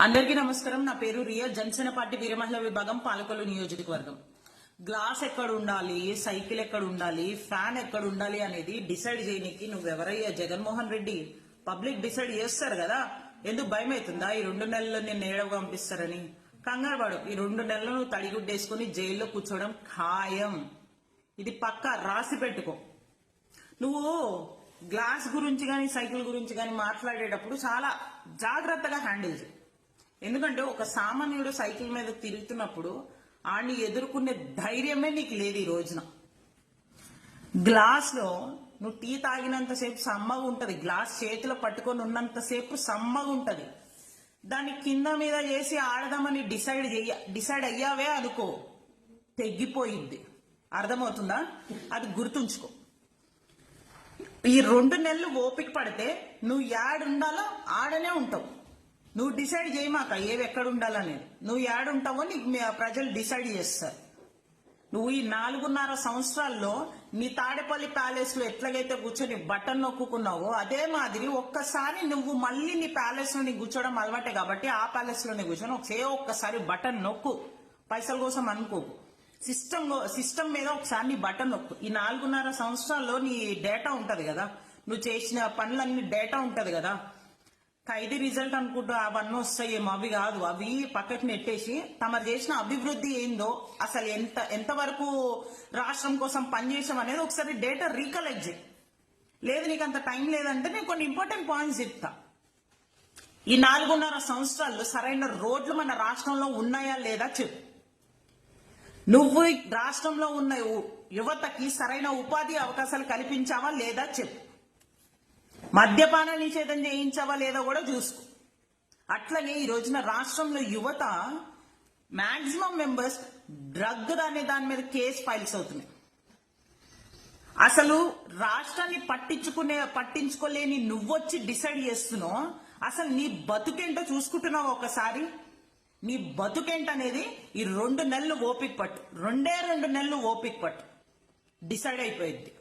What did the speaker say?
అందరికీ నమస్కారం. నా పేరు రియా. జనసేన పార్టీ వీరమహిళ విభాగం పాలకొల్లు నియోజకవర్గం. గ్లాస్ ఎక్కడ ఉండాలి? సైకిల్ ఎక్కడ ఉండాలి? ఫ్యాన్ ఎక్కడ ఉండాలి అనేది డిసైడ్ చేయనికి నువ్వెవరయ్యా జగన్మోహన్ రెడ్డి పబ్లిక్ డిసైడ్ చేస్తారు కదా. ఎందుకు భయం అవుతుందా? ఈ రెండు నెలల్లో నేను ఏడవ పంపిస్తారని? కంగారు పడు. ఈ రెండు నెలలు నువ్వు తడిగుడ్డేసుకుని జైల్లో కూర్చోవడం ఖాయం. ఇది పక్కా రాసి పెట్టుకో. నువ్వు గ్లాస్ గురించి కానీ సైకిల్ గురించి కానీ మాట్లాడేటప్పుడు చాలా జాగ్రత్తగా హ్యాండిల్ చేయి. ఎందుకంటే ఒక సామాన్యుడు సైకిల్ మీద తిరుగుతున్నప్పుడు ఆడిని ఎదుర్కొనే ధైర్యమే నీకు లేదు ఈ రోజున. గ్లాస్లో నువ్వు టీ తాగినంతసేపు సమ్మగా ఉంటది. గ్లాస్ చేతిలో పట్టుకొని ఉన్నంతసేపు సమ్మగా ఉంటది. దాన్ని కింద మీద చేసి ఆడదామని డిసైడ్ చెయ్య డిసైడ్ అయ్యావే అనుకో. తెగిపోయింది అర్థమవుతుందా? అది గుర్తుంచుకో. ఈ రెండు నెలలు ఓపిక పడితే నువ్వు యాడుండాలో ఆడనే ఉంటావు. నువ్వు డిసైడ్ చేయమాక ఏవి ఎక్కడ ఉండాలనేది. నువ్వు ఏడుంటావో నీకు ప్రజలు డిసైడ్ చేస్తారు. నువ్వు ఈ నాలుగున్నర సంవత్సరాల్లో నీ తాడేపల్లి ప్యాలెస్లో ఎట్లాగైతే కూర్చొని బటన్ నొక్కుకున్నావో అదే మాదిరి ఒక్కసారి నువ్వు మళ్ళీ నీ ప్యాలెస్లో కూర్చోవడం అలవాటే కాబట్టి ఆ ప్యాలెస్లోనే కూర్చొని ఒకసే ఒక్కసారి బటన్ నొక్కు. పైసల కోసం అనుకోకు సిస్టమ్ సిస్టమ్ మీద ఒకసారి నీ బటన్ నొక్కు. ఈ నాలుగున్నర సంవత్సరాల్లో నీ డేటా ఉంటది కదా. నువ్వు చేసిన పనులన్నీ డేటా ఉంటది కదా. ఖైదీ రిజల్ట్ అనుకుంటూ అవన్నీ వస్తాయేమో అవి కాదు. అవి పక్కకి నెట్టేసి తమరు చేసిన అభివృద్ధి ఏందో అసలు ఎంత ఎంతవరకు రాష్ట్రం కోసం పనిచేసాం అనేది ఒకసారి డేటా రీకలెక్ట్ చేయి. లేదు నీకు అంత టైం లేదంటే నేను కొన్ని ఇంపార్టెంట్ పాయింట్స్ చెప్తా. ఈ నాలుగున్నర సంవత్సరాల్లో సరైన రోడ్లు మన రాష్ట్రంలో ఉన్నాయా లేదా చెప్పు. నువ్వు రాష్ట్రంలో ఉన్న యువతకి సరైన ఉపాధి అవకాశాలు కల్పించావా లేదా చెప్పు. మద్యపాన నిషేధం చేయించవా లేదా కూడా చూసుకో. అట్లనే ఈ రోజున రాష్ట్రంలో యువత మాక్సిమం మెంబర్స్ డ్రగ్ అనే దాని మీద కేసు ఫైల్స్ అవుతున్నాయి. అసలు రాష్ట్రాన్ని పట్టించుకునే పట్టించుకోలేని నువ్వొచ్చి డిసైడ్ చేస్తున్నావు. అసలు నీ బతుకేంటో చూసుకుంటున్నావు ఒకసారి? నీ బతుకేంటనేది ఈ రెండు నెలలు ఓపిక పట్టు. రెండే రెండు నెలలు ఓపిక పట్టు. డిసైడ్ అయిపోయింది